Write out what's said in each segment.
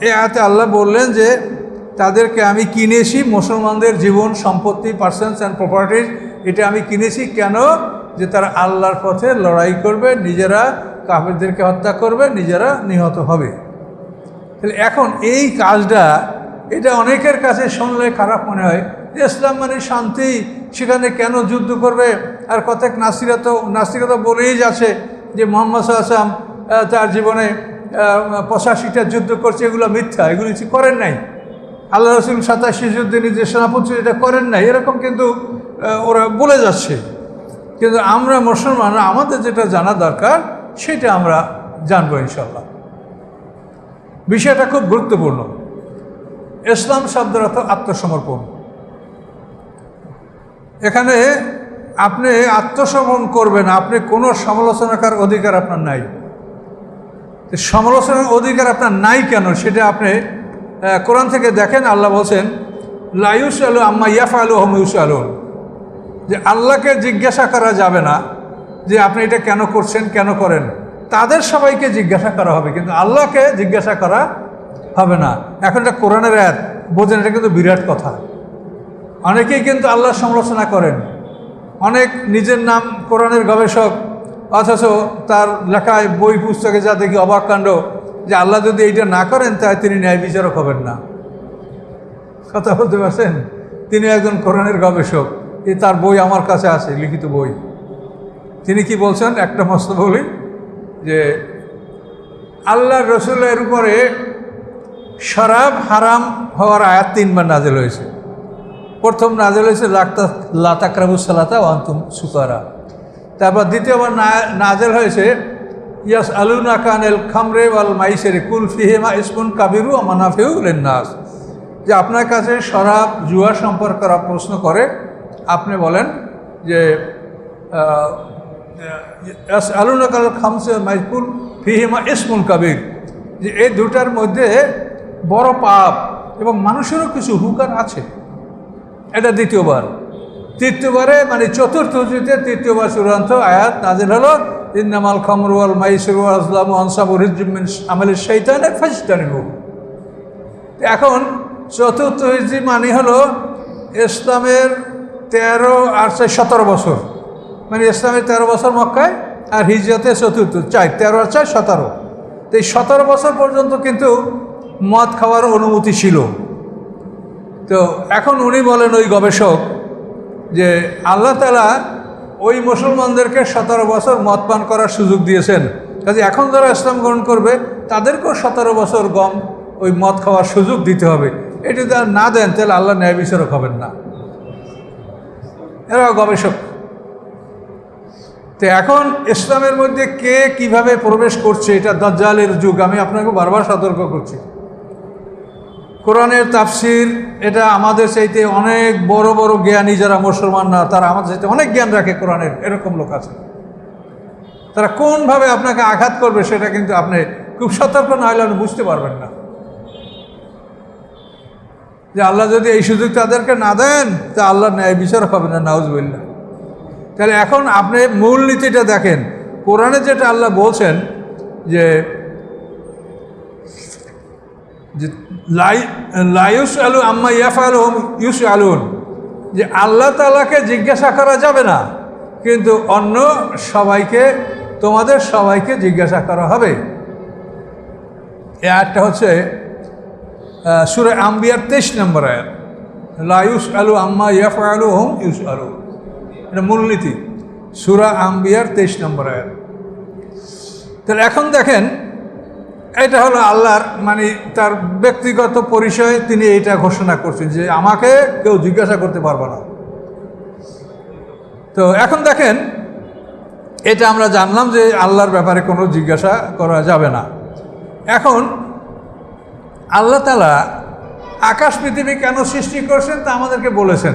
এই আয়াতে আল্লাহ বললেন যে, তাদেরকে আমি কিনেছি মুসলমানদের জীবন, সম্পত্তি পার্সেন্স অ্যান্ড প্রপার্টিজ এটা আমি কিনেছি কেন? যে তারা আল্লাহর পথে লড়াই করবে, নিজেরা কাফেরদেরকে হত্যা করবে, নিজেরা নিহত হবে। তাহলে এখন এই কাজটা, এটা অনেকের কাছে শুনলে খারাপ মনে হয়। যে ইসলাম মানে শান্তি, সেখানে কেন যুদ্ধ করবে? আর কতক নাসিরা তো নাসিরা বলেই যাচ্ছে যে মোহাম্মদ আসলাম তার জীবনে পঁচাশিটা যুদ্ধ করছে, এগুলো মিথ্যা, এগুলো কিছু করেন নাই। আল্লাহ রসুল সাতাশি যুদ্ধে নিজের পড়ছে এটা করেন নাই, এরকম কিন্তু ওরা বলে যাচ্ছে। কিন্তু আমরা মুসলমানরা আমাদের যেটা জানা দরকার, সেটা আমরা জানব ইনশাল্লাহ বিষয়টা খুব গুরুত্বপূর্ণ। ইসলাম শব্দের অর্থ আত্মসমর্পণ। এখানে আপনি আত্মসমর্পণ করবেন, আপনি কোনো সমালোচনাকার অধিকার আপনার নাই। সমালোচনার অধিকার আপনার নাই কেন? সেটা আপনি কোরআন থেকে দেখেন, আল্লাহ বলছেন লায়ুস আলু আম্মা ইয়াফ আলু হমিউস আলুন যে আল্লাহকে জিজ্ঞাসা করা যাবে না যে আপনি এটা কেন করছেন, কেন করেন। তাদের সবাইকে জিজ্ঞাসা করা হবে, কিন্তু আল্লাহকে জিজ্ঞাসা করা হবে না। এখন এটা কোরআনের অ্যাড বোঝেন, এটা কিন্তু বিরাট কথা। অনেকেই কিন্তু আল্লাহ সমালোচনা করেন। অনেক নিজের নাম কোরআনের গবেষক অথচ তার লেখায় বই, পুস্তকে যা দেখি অবাক কাণ্ড যে আল্লাহ যদি এইটা না করেন, তাই তিনি ন্যায় বিচারক হবেন না। কথা বলতে পারছেন? তিনি একজন কোরআনের গবেষক। এই তার বই আমার কাছে আছে, লিখিত বই। তিনি কি বলছেন? একটা মস্ত বলি যে আল্লাহ রসুলের উপরে শরাব হারাম হওয়ার আয়াত তিনবার নাজেল হয়েছে। প্রথম নাজেল হয়েছে, লাক্তা লাতাকরাবুস সালাতা ওয়ান্তুম সুকারা। তারপর দ্বিতীয়বার নাজেল হয়েছে, ইয়াস আলুনা কানেল খামরে ওয়াল মাইসের কুল ফিহেমা ইসমুন কাবিরু মানাফিউ লেন্নাস। যে আপনার কাছে শরাব, জুয়া সম্পর্কে প্রশ্ন করে, আপনি বলেন যে ইয়াস আলুনা কাল খামসে মাইকুল ফিহিমা ইসমুন কাবির। যে এই দুটার মধ্যে বড় পাপ এবং মানুষেরও কিছু হুকার আছে। এটা দ্বিতীয়বার। তৃতীয়বারে মানে চতুর্থ যুদ্ধে তৃতীয়বার চূড়ান্ত আয়াত নাজিল হলো। ইন্নামাল খামরুয়াল মাইসুর আসলাম আনসাবুর হিজমিন আমলের শৈতানের ফাইস্তানিবু এখন চতুর্থ হিজরি মানে হলো ইসলামের তেরো আর সতেরো বছর। মানে ইসলামের তেরো বছর মক্কায় আর হিজরতে চতুর্থ, চার, তেরো আর চাই সতেরো। তো এই সতেরো বছর পর্যন্ত কিন্তু মদ খাওয়ার অনুমতি ছিল। তো এখন উনি বলেন ওই গবেষক যে আল্লাহ তালা ওই মুসলমানদেরকে সতেরো বছর মদ পান করার সুযোগ দিয়েছেন। কাজে এখন যারা ইসলাম গ্রহণ করবে, তাদেরকেও সতেরো বছর গম ওই মদ খাওয়ার সুযোগ দিতে হবে। এটি যদি না দেন, তাহলে আল্লাহ ন্যায় বিচারক হবেন না। এরা গবেষক। তো এখন ইসলামের মধ্যে কে কীভাবে প্রবেশ করছে, এটা দজ্জালের যুগ। আমি আপনাকে বারবার সতর্ক করছি। কোরআনের তাফসির, এটা আমাদের চাইতে অনেক বড় বড় জ্ঞানী যারা মুসলমান না, তারা আমাদের চাইতে অনেক জ্ঞান রাখে কোরআনের, এরকম লোক আছে। তারা কোনভাবে আপনাকে আঘাত করবে সেটা কিন্তু আপনি খুব সতর্ক না হলে আপনি বুঝতে পারবেন না। যে আল্লাহ যদি এই সুযোগ তাদেরকে না দেন, তা আল্লাহ ন্যায় বিচারক হবে না নাউজবিল্লা তাহলে এখন আপনি মূলনীতিটা দেখেন। কোরআনে যেটা আল্লাহ বলছেন যে লায়ুস আলু আম্মা ইয়াফ আলু ইউস আলুন যে আল্লাহ তালাকে জিজ্ঞাসা করা যাবে না, কিন্তু অন্য সবাইকে, তোমাদের সবাইকে জিজ্ঞাসা করা হবে। এ আয়াতটা হচ্ছে সুরে আম্বিয়ার তেইশ নম্বর আয়াত। লায়ুস আলু আম্মা ইয়াফ আলু হোম ইউস আলু এটা মূলনীতি। সুরা আম্বিয়ার তেইশ নম্বর আয়াত। তাহলে এখন দেখেন এটা হলো আল্লাহর মানে তার ব্যক্তিগত পরিচয়ে, তিনি এইটা ঘোষণা করছেন যে আমাকে কেউ জিজ্ঞাসা করতে পারবে না। তো এখন দেখেন, এটা আমরা জানলাম যে আল্লাহর ব্যাপারে কোনো জিজ্ঞাসা করা যাবে না। এখন আল্লাহ তালা আকাশ, পৃথিবী কেন সৃষ্টি করছেন তা আমাদেরকে বলেছেন।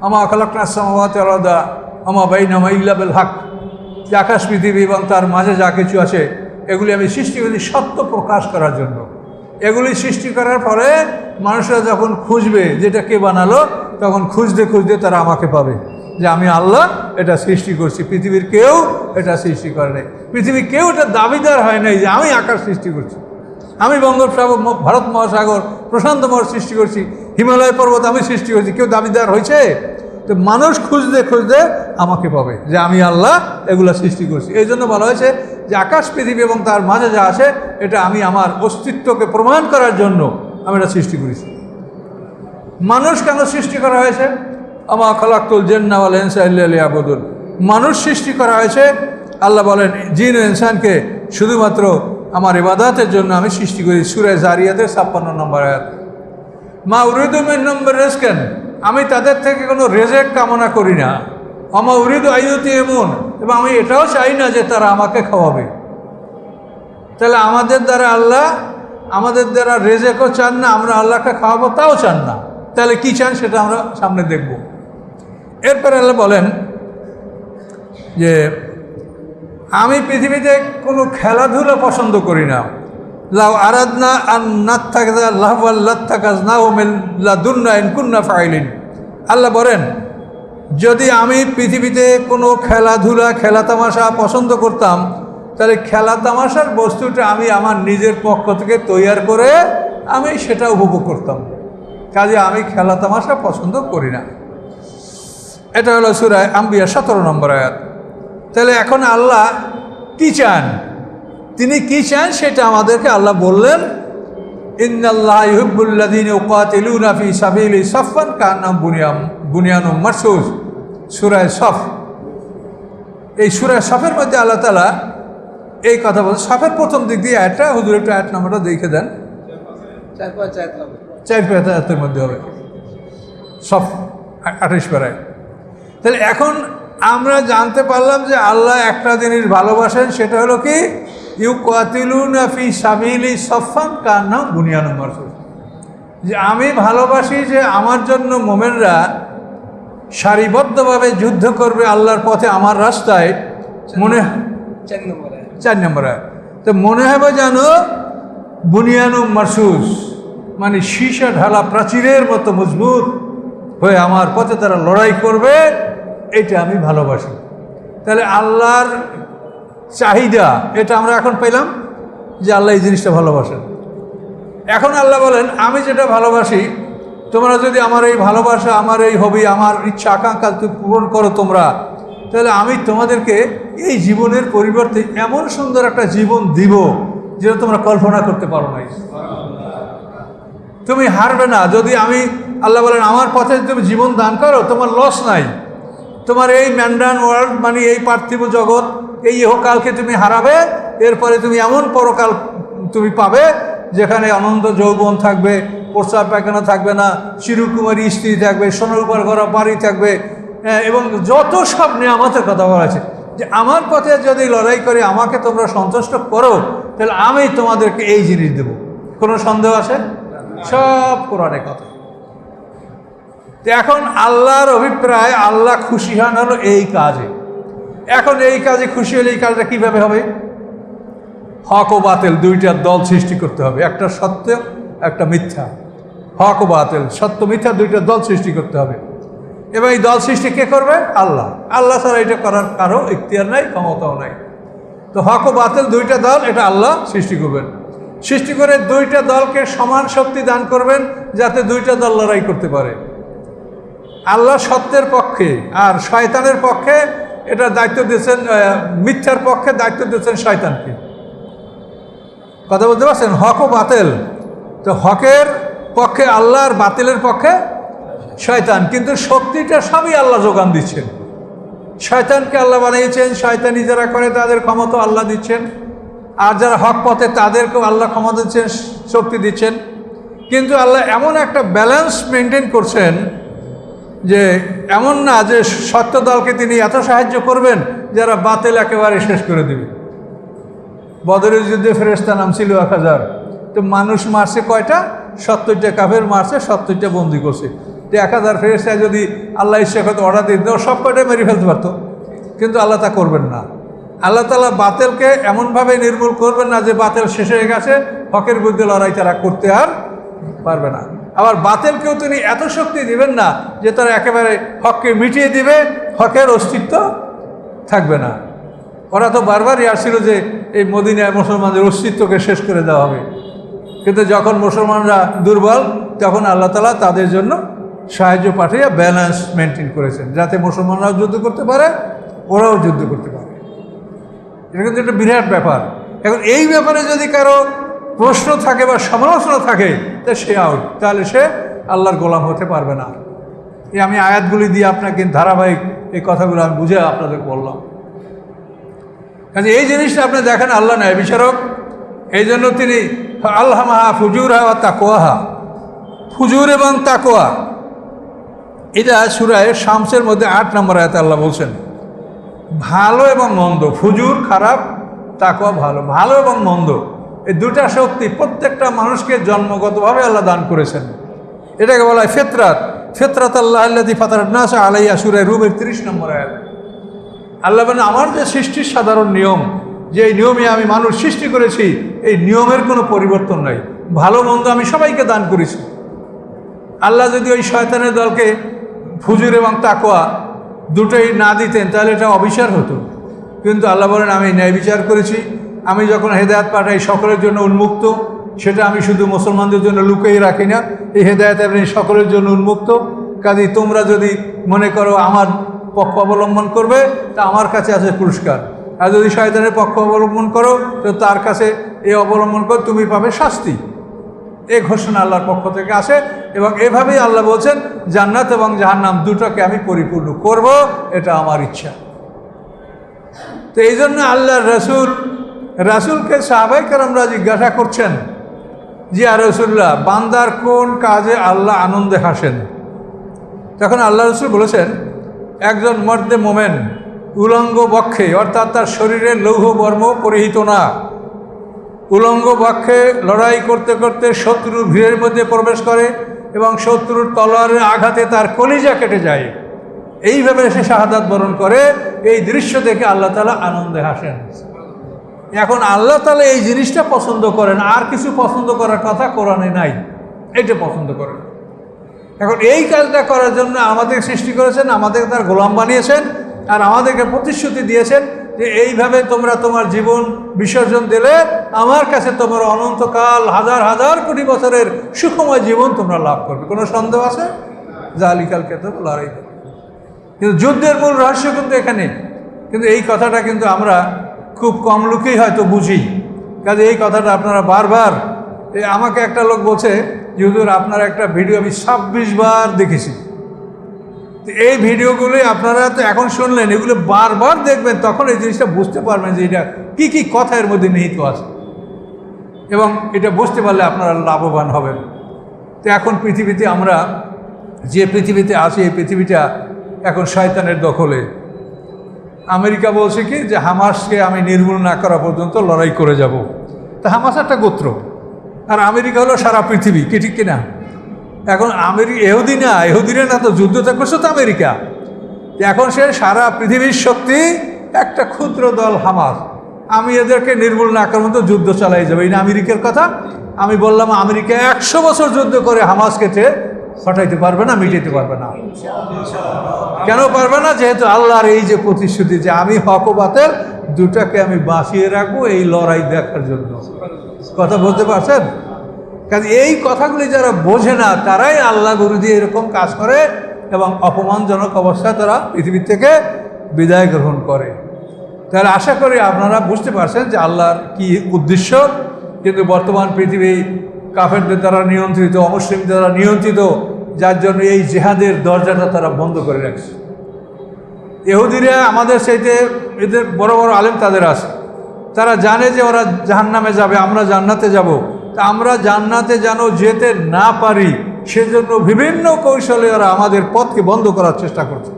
আমা খালাকাসমা আমা বাইনামা ইল্লাবেল হক। যে আকাশ, পৃথিবী এবং তার মাঝে যা কিছু আছে এগুলি আমি সৃষ্টি করি সত্য প্রকাশ করার জন্য। এগুলি সৃষ্টি করার পরে মানুষরা যখন খুঁজবে যেটা কে বানালো, তখন খুঁজতে খুঁজতে তারা আমাকে পাবে যে আমি আল্লাহ, এটা সৃষ্টি করছি। পৃথিবীর কেউ এটা সৃষ্টি করে নাই। পৃথিবীর কেউ এটা দাবিদার হয় নাই যে আমি আকাশ সৃষ্টি করছি। আমি বঙ্গোপসাগর ভারত মহাসাগর, প্রশান্ত মহাসাগর সৃষ্টি করছি। হিমালয় পর্বত আমি সৃষ্টি করছি। কেউ দাবিদার হয়েছে? তো মানুষ খুঁজতে খুঁজতে আমাকে পাবে যে আমি আল্লাহ, এগুলা সৃষ্টি করছি। এই জন্য বলা হয়েছে যে আকাশ পৃথিবী এবং তার মাঝে যা আছে, এটা আমি আমার অস্তিত্বকে প্রমাণ করার জন্য আমি এটা সৃষ্টি করেছি। মানুষ কেন সৃষ্টি করা হয়েছে? আমা খলাক্তুল জেন্নাওয়াল ইনসাইল্লি আবুদুল মানুষ সৃষ্টি করা হয়েছে, আল্লাহ বলেন, জিন ও ইনসানকে শুধুমাত্র আমার ইবাদাতের জন্য আমি সৃষ্টি করি সুরে জারিয়াতের ছাপ্পান্ন নম্বর আয়াত। মা উরিদুমের নম্বর রেজকেন। আমি তাদের থেকে কোনো রেজেক কামনা করি না। আমা উরিদু আইয়তি এমন এবং আমি এটাও চাই না যে তারা আমাকে খাওয়াবে। তাহলে আমাদের দ্বারা আল্লাহ, আমাদের দ্বারা রেজেকও চান না, আমরা আল্লাহকে খাওয়াবো, তাও চান না। তাহলে কি চান সেটা আমরা সামনে দেখব। এরপরে আল্লাহ বলেন যে, আমি পৃথিবীতে কোনো খেলাধুলা পছন্দ করি না। লাউ আরাধনা আর নাত থাকা লাহ আল্লাহ থাকাজ না ও মেল্লাদুন্না ইনকুন্না ফাইলিন। আল্লাহ বলেন যদি আমি পৃথিবীতে কোনো খেলাধুলা খেলা তামাশা পছন্দ করতাম, তাহলে খেলা তামাশার বস্তুটা আমি আমার নিজের পক্ষ থেকে তৈয়ার করে আমি সেটা উপভোগ করতাম। কাজে আমি খেলা তামাশা পছন্দ করি না। এটা হলো সুরায় আম্বিয়া, সতেরো নম্বর আয়াত। তাহলে এখন আল্লাহ কি চান? তিনি কি চান সেটা আমাদেরকে আল্লাহ বললেন বুনিয়াম মারসুস, সুরায় সফ। এই সফের মধ্যে আল্লাহ তালা এই কথা বলছে সফের প্রথম দিক দিয়ে একটা হুজুর একটু নাম্বারটা দেখে দেন। চার মধ্যে হবে। সব আঠাশ তাহলে এখন আমরা জানতে পারলাম যে আল্লাহ একটা জিনিস ভালোবাসেন, সেটা হলো কি? ইউ কাতিলুনা ফি সাবিলি সফান কার নাম বুনিয়ানু মারসুল যে আমি ভালোবাসি যে আমার জন্য মোমেনরা সারিবদ্ধভাবে যুদ্ধ করবে আল্লাহর পথে আমার রাস্তায় মনে চার নম্বরে। তো মনে হবে যেন বুনিয়ানু মারসুস মানে সীসা ঢালা প্রাচীরের মতো মজবুত হয়ে আমার পথে তারা লড়াই করবে এটা আমি ভালোবাসি। তাহলে আল্লাহর চাহিদা, এটা আমরা এখন পেলাম যে আল্লাহ এই জিনিসটা ভালোবাসেন। এখন আল্লাহ বলেন, আমি যেটা ভালোবাসি, তোমরা যদি আমার এই ভালোবাসা, আমার এই হবি আমার ইচ্ছা, আকাঙ্ক্ষা যদি পূরণ করো তোমরা, তাহলে আমি তোমাদেরকে এই জীবনের পরিবর্তে এমন সুন্দর একটা জীবন দিব যেটা তোমরা কল্পনা করতে পারো নাই। তুমি হারবে না। যদি আমি, আল্লাহ বলেন, আমার পথে তুমি জীবন দান করো, তোমার লস নাই। তোমার এই ম্যান্ডান ওয়ার্ল্ড মানে এই পার্থিব জগৎ এই ইহকালকে তুমি হারাবে এরপরে তুমি এমন পরকাল তুমি পাবে যেখানে আনন্দ যৌবন থাকবে প্রস্রাব পায়খানা থাকবে না চিরকুমারী স্ত্রী থাকবে সোনার উপর করা বাড়ি থাকবে হ্যাঁ, এবং যত সব নিয়ামতের কথা বলা আছে যে আমার পথে যদি লড়াই করে আমাকে তোমরা সন্তুষ্ট করো তাহলে আমি তোমাদেরকে এই জিনিস দেব। কোনো সন্দেহ আছে? সব কোরআনে কথা। এখন আল্লাহর অভিপ্রায় আল্লাহ খুশি হন হলো এই কাজে। এখন এই কাজে খুশি হলে এই কাজটা কীভাবে হবে? হক ও বাতিল দুইটা দল সৃষ্টি করতে হবে। একটা সত্য, একটা মিথ্যা। হক ও বাতিল, সত্য, মিথ্যা দুইটা দল সৃষ্টি করতে হবে। এবং এই দল সৃষ্টি কে করবে? আল্লাহ। আল্লাহ ছাড়া এটা করার কারও ইখতিয়ার নাই, ক্ষমতাও নাই। তো হক ও বাতিল দুইটা দল, এটা আল্লাহ সৃষ্টি করবেন। সৃষ্টি করে দুইটা দলকে সমান শক্তি দান করবেন, যাতে দুইটা দল লড়াই করতে পারে। আল্লাহ সত্যের পক্ষে আর শয়তানের পক্ষে এটা দায়িত্ব দিয়েছেন মিথ্যার পক্ষে দায়িত্ব দিয়েছেন শয়তানকে। কথা বলতে পারছেন? হক ও বাতিল। তো হকের পক্ষে আল্লাহ আর বাতিলের পক্ষে শয়তান। কিন্তু শক্তিটা সবই আল্লাহ যোগান দিচ্ছেন। শয়তানকে আল্লাহ বানিয়েছেন, শয়তানি যারা করে তাদের ক্ষমতা আল্লাহ দিচ্ছেন। আর যারা হক পথে তাদেরকেও আল্লাহ ক্ষমতা দিচ্ছেন, শক্তি দিচ্ছেন। কিন্তু আল্লাহ এমন একটা ব্যালেন্স মেনটেন করছেন যে এমন না যে সত্য দলকে তিনি এত সাহায্য করবেন যারা বাতিল একেবারে শেষ করে দেবে। বদরের যুদ্ধে ফেরেস্তা নাম ছিল এক হাজার। তো মানুষ মারছে কয়টা? সত্তরটা কাফের মারছে, সত্তরটা বন্দি করছে। তো এক হাজার ফেরেস্তায় যদি আল্লাহ ইচ্ছা করতে অর্ডার দিয়ে দিত, সব কয়টা মেরে ফেলতে পারতো। কিন্তু আল্লাহ তা করবেন না। আল্লাহ তালা বাতেলকে এমনভাবে নির্মূল করবেন না যে বাতেল শেষ হয়ে গেছে, হকের বিরুদ্ধে লড়াই তারা করতে আর পারবে না। আবার বাতেলকেও তিনি এত শক্তি দিবেন না যে তারা একেবারে হককে মিটিয়ে দিবে, হকের অস্তিত্ব থাকবে না। ওরা তো বারবারই আসছিল যে এই মদিনায় মুসলমানদের অস্তিত্বকে শেষ করে দেওয়া হবে। কিন্তু যখন মুসলমানরা দুর্বল, তখন আল্লাহ তালা তাদের জন্য সাহায্য পাঠিয়ে ব্যালেন্স মেনটেন করেছেন, যাতে মুসলমানরাও যুদ্ধ করতে পারে, ওরাও যুদ্ধ করতে পারে। এটা কিন্তু একটা বিরাট ব্যাপার। এখন এই ব্যাপারে যদি কারও প্রশ্ন থাকে বা সমালোচনা থাকে, তা সে আউট তাহলে সে আল্লাহর গোলাম হতে পারবে না। এই আমি আয়াতগুলি দিয়ে আপনাকে ধারাবাহিক এই কথাগুলো আমি বুঝে আপনাদের বললাম। কাজে এই জিনিসটা আপনি দেখেন, আল্লাহ নয় বিচারক। এই জন্য তিনি আল্লাহ ফুজুর হা তাকোয়াহা ফুজুর এবং তাকোয়া এটা সুরায় শামসের মধ্যে আট নম্বর আয়াতে আল্লাহ বলছেন, ভালো এবং মন্দ। ফুজুর খারাপ তাকোয়া ভালো। ভালো এবং মন্দ। এই দুটা শক্তি প্রত্যেকটা মানুষকে জন্মগতভাবে আল্লাহ দান করেছেন। এটাকে বলা হয় ফেতরাত। ফেতরাত আল্লাহ আল্লাদি ফাতার নাসা আলাইয়া সুরায় রুমের তিরিশ নম্বর আয়াত। আল্লাহ বলেন, আমার যে সৃষ্টির সাধারণ নিয়ম, যে এই নিয়মে আমি মানুষ সৃষ্টি করেছি, এই নিয়মের কোনো পরিবর্তন নাই। ভালো মন্দ আমি সবাইকে দান করেছি। আল্লাহ যদি ওই শয়তানের দলকে ফুজুর এবং তাকোয়া দুটোই না দিতেন, তাহলে এটা অবিচার হতো। কিন্তু আল্লাহ বলেন, আমি ন্যায় বিচার করেছি আমি যখন হেদায়ত পাঠাই সকলের জন্য উন্মুক্ত, সেটা আমি শুধু মুসলমানদের জন্য লুকিয়ে রাখি না, এই হেদায়ত আপনি সকলের জন্য উন্মুক্ত। কাজে তোমরা যদি মনে করো আমার পক্ষ অবলম্বন করবে, তা আমার কাছে আছে পুরস্কার। আর যদি শয়তানের পক্ষ অবলম্বন করো, তো তার কাছে এ অবলম্বন করে, তুমি পাবে শাস্তি। এ ঘোষণা আল্লাহর পক্ষ থেকে আসে এবং এভাবেই আল্লাহ বলছেন, জান্নাত এবং জাহান্নাম দুটোকে আমি পরিপূর্ণ করব, এটা আমার ইচ্ছা। তো এই জন্য আল্লাহর রসুল রাসুলকে সাহাবাই কারামরা জিজ্ঞাসা করছেন যে আর রসুল্লাহ বান্দার কোন কাজে আল্লাহ আনন্দে হাসেন? তখন আল্লাহ রসুল বলেছেন, একজন মর্দে মোমেন উলঙ্গ বক্ষে, অর্থাৎ তার শরীরে লৌহ বর্ম পরিহিত না। উলঙ্গ বক্ষে লড়াই করতে করতে শত্রুর ভিড়ের মধ্যে প্রবেশ করে এবং শত্রুর তলোয়ারের আঘাতে তার কলিজা কেটে যায়। এইভাবে সে শাহাদাত বরণ করে, এই দৃশ্য দেখে আল্লাহ তালা আনন্দে হাসেন। এখন আল্লাহ তালা এই জিনিসটা পছন্দ করেন, আর কিছু পছন্দ করার কথা কোরআনে নাই। এটা পছন্দ করেন। এখন এই কাজটা করার জন্য আমাদের সৃষ্টি করেছেন, আমাদের তার গোলাম বানিয়েছেন, আর আমাদেরকে প্রতিশ্রুতি দিয়েছেন যে এইভাবে তোমরা তোমার জীবন বিসর্জন দিলে আমার কাছে তোমার অনন্তকাল হাজার হাজার কোটি বছরের সুখময় জীবন তোমরা লাভ করবে। কোনো সন্দেহ আছে? যা জালিকাল খেতে লড়াই। কিন্তু যুদ্ধের মূল রহস্য কিন্তু এখানে। কিন্তু এই কথাটা কিন্তু আমরা খুব কম লোকেই হয়তো বুঝি। কাজে এই কথাটা আপনারা বারবার আমাকে একটা লোক বলছে যে হুজুর, আপনার একটা ভিডিও আমি ছাব্বিশ বার দেখেছি। এই ভিডিওগুলোই আপনারা তো এখন শুনলেন, এগুলো বারবার দেখবেন, তখন এই জিনিসটা বুঝতে পারবেন যে এটা কী কী কথা এর মধ্যে নিহিত আছে। এবং এটা বুঝতে পারলে আপনারা লাভবান হবেন। তো এখন পৃথিবীতে আমরা যে পৃথিবীতে আছি, এই পৃথিবীটা এখন শয়তানের দখলে। আমেরিকা বলছে কি যে হামাসকে আমি নির্মূল না করা পর্যন্ত লড়াই করে যাব। তা হামাস একটা গোত্র। আর আমেরিকা হলো সারা পৃথিবী, কি ঠিক কিনা? এখন আমেরি এহুদি না এহুদিরা না তো যুদ্ধটা করছে, তো আমেরিকা। এখন সে সারা পৃথিবীর শক্তি একটা ক্ষুদ্র দল হামাস। আমি এদেরকে নির্মূল না করার মতো যুদ্ধ চালাই যাব। এই না আমেরিকার কথা? আমি বললাম, আমেরিকা একশো বছর যুদ্ধ করে হামাসকে তে হটাইতে পারবে না, মিটাইতে পারবে না। কেন পারবে না? যেহেতু আল্লাহর এই যে প্রতিশ্রুতি যে আমি হক ও দুটাকে আমি বাঁচিয়ে রাখব এই লড়াই দেখার জন্য। কথা বলতে পারছেন? কারণ এই কথাগুলি যারা বোঝে না, তারাই আল্লাহ গুরু দিয়ে এরকম কাজ করে এবং অপমানজনক অবস্থায় তারা পৃথিবীর থেকে বিদায় গ্রহণ করে। তাহলে আশা করি আপনারা বুঝতে পারছেন যে আল্লাহর কি উদ্দেশ্য, কিন্তু বর্তমান পৃথিবী কাফেরদের দ্বারা নিয়ন্ত্রিত, অমুসলিমদের দ্বারা নিয়ন্ত্রিত, যার জন্য এই জেহাদের দরজাটা তারা বন্ধ করে রাখছে। এহুদিরা আমাদের সেইতে এদের বড় বড় আলেম তাদের আছে। তারা জানে যে ওরা জাহান্নামে যাবে, আমরা জান্নাতে যাব। তা আমরা জান্নাতে যেন যেতে না পারি, সেজন্য বিভিন্ন কৌশলে ওরা আমাদের পথকে বন্ধ করার চেষ্টা করছে,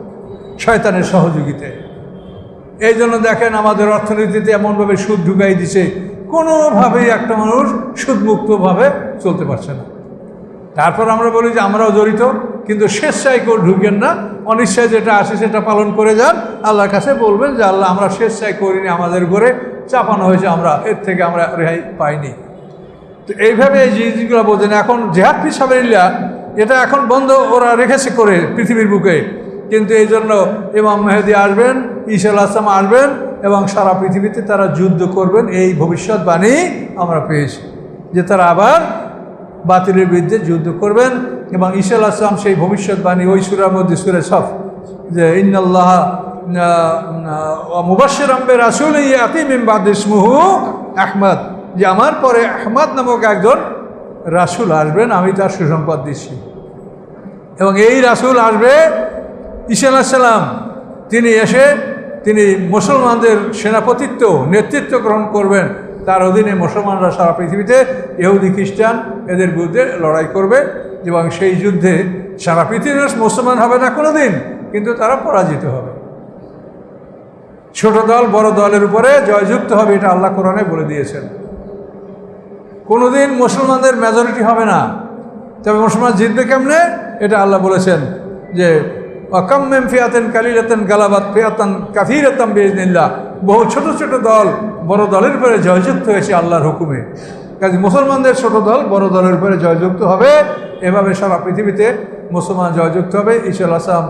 শয়তানের সহযোগিতায়। এই জন্য দেখেন আমাদের অর্থনীতিতে এমনভাবে সুদ ঢুকাই দিছে কোনোভাবেই একটা মানুষ সুদমুক্তভাবে চলতে পারছে না। তারপর আমরা বলি যে আমরাও জড়িত, কিন্তু স্বেচ্ছায় কেউ ঢুকেন না। অনিশ্চয় যেটা আসে সেটা পালন করে যান। আল্লাহর কাছে বলবেন যে আল্লাহ, আমরা স্বেচ্ছায় করিনি, আমাদের ঘরে চাপানো হয়েছে, আমরা এর থেকে আমরা রেহাই পাইনি। তো এইভাবে এই জিনিসগুলো বোঝেন। এখন জেহাদ পিসাবিল্লা এটা এখন বন্ধ ওরা রেখেছে করে পৃথিবীর বুকে। কিন্তু এই জন্য ইমাম মেহেদি আসবেন ঈশাল আসলাম আসবেন এবং সারা পৃথিবীতে তারা যুদ্ধ করবেন, এই ভবিষ্যৎবাণী আমরা পেয়েছি। যে তারা আবার বাতিলের বিরুদ্ধে যুদ্ধ করবেন এবং ঈশা আসলাম সেই ভবিষ্যৎবাণী ওই সুরার মধ্যে, সুরে সফ, যে ইন্নাল্লাহ মুবাসির আম্বে রাসুল আতিমিম বাদিসমুহু আহমদ, যে আমার পরে আহমদ নামক একজন রাসুল আসবেন, আমি তার সুসংবাদ দিচ্ছি। এবং এই রাসুল আসবে ঈশা আলাহিসাল্লাম তিনি এসে তিনি মুসলমানদের সেনাপতিত্ব, নেতৃত্ব গ্রহণ করবেন। তার অধীনে মুসলমানরা সারা পৃথিবীতে ইহুদি, খ্রিস্টান এদের বিরুদ্ধে লড়াই করবে এবং সেই যুদ্ধে সারা পৃথিবীর মুসলমান হবে না কোনো দিন কিন্তু তারা পরাজিত হবে। ছোট দল বড় দলের উপরে জয়যুক্ত হবে এটা আল্লাহ কোরআনে বলে দিয়েছেন। কোনোদিন মুসলমানদের মেজরিটি হবে না। তবে মুসলমান জিতবে কেমনে? এটা আল্লাহ বলেছেন যে অকাম্মেম ফিয়াতেন কালিলাতেন গালাবাত ফিয়াতান কাফিরাতাম বিজনিল্লাহ বহু ছোট ছোট দল, বড় দলের উপরে জয়যুক্ত হয়েছে আল্লাহর হুকুমে। কাজে মুসলমানদের ছোট দল, বড় দলের উপরে জয়যুক্ত হবে। এভাবে সারা পৃথিবীতে মুসলমান জয়যুক্ত হবে। ঈশ্বর আসাম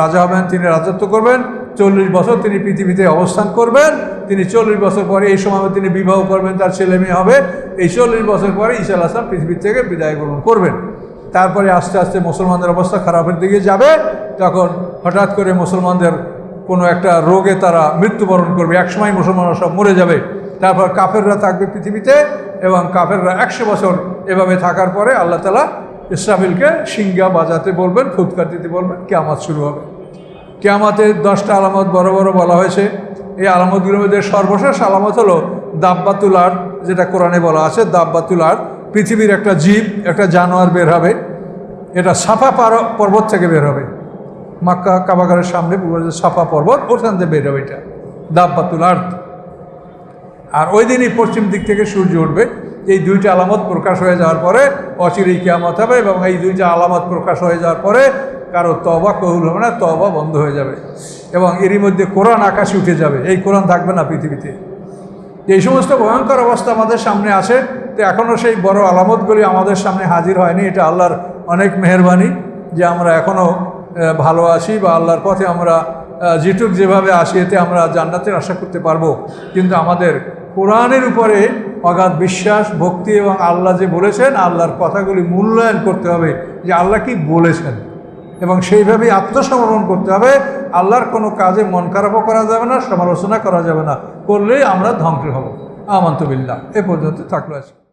রাজা হবেন, তিনি রাজত্ব করবেন। চল্লিশ বছর তিনি পৃথিবীতে অবস্থান করবেন। তিনি চল্লিশ বছর পরে এই সময় তিনি বিবাহ করবেন, তার ছেলে মেয়ে হবে। এই চল্লিশ বছর পরে ঈশা আসলাম পৃথিবীর থেকে বিদায় গ্রহণ করবেন। তারপরে আস্তে আস্তে মুসলমানদের অবস্থা খারাপের দিকে যাবে। তখন হঠাৎ করে মুসলমানদের কোনো একটা রোগে তারা মৃত্যুবরণ করবে, একসময় মুসলমানরা সব মরে যাবে। তারপর কাফেররা থাকবে পৃথিবীতে এবং কাফেররা একশো বছর এভাবে থাকার পরে আল্লাহ তালা ইসরাফিলকে সিঙ্গা বাজাতে বলবেন, ফুৎকার দিতে বলবেন, কেয়ামাত শুরু হবে। কেয়ামাতের দশটা আলামত বড় বড় বলা হয়েছে। এই আলামতগুলোর মধ্যে সর্বশেষ আলামত হলো দাব্বাতুল আর্ট যেটা কোরআনে বলা আছে, দাব্বাতুল আর্ট পৃথিবীর একটা জীব, একটা জানোয়ার বের হবে। এটা সাফা পার- পর্বত থেকে বের হবে। মাক্কা কাবাগারের সামনে সাফা পর্বত ওখান থেকে বের হবে এটা। দাব্বাতুল আর্থ আর ওই দিনই পশ্চিম দিক থেকে সূর্য উঠবে। এই দুইটা আলামত প্রকাশ হয়ে যাওয়ার পরে অচিরেই কেয়ামত হবে এবং এই দুইটা আলামত প্রকাশ হয়ে যাওয়ার পরে কারও তবা কবুল হবে না তবা বন্ধ হয়ে যাবে। এবং এরই মধ্যে কোরআন আকাশে উঠে যাবে। এই কোরআন থাকবে না পৃথিবীতে। এই সমস্ত ভয়ঙ্কর অবস্থা আমাদের সামনে আছে তো এখনও সেই বড় আলামতগুলি আমাদের সামনে হাজির হয়নি। এটা আল্লাহর অনেক মেহরবানি যে আমরা এখনও ভালো আছি বা আল্লাহর পথে আমরা যেটুক যেভাবে আসি, এতে আমরা জান্নাতের আশা করতে পারব। কিন্তু আমাদের কোরআনের উপরে অগাধ বিশ্বাস, ভক্তি এবং আল্লাহ যে বলেছেন, আল্লাহর কথাগুলি মূল্যায়ন করতে হবে যে আল্লাহ কি বলেছেন। এবং সেইভাবেই আত্মসমর্পণ করতে হবে। আল্লাহর কোনো কাজে মন খারাপও করা যাবে না, সমালোচনা করা যাবে না। করলেই আমরা ধ্বংস হব। আমন্তবিল্লা এ পর্যন্ত থাকল আছে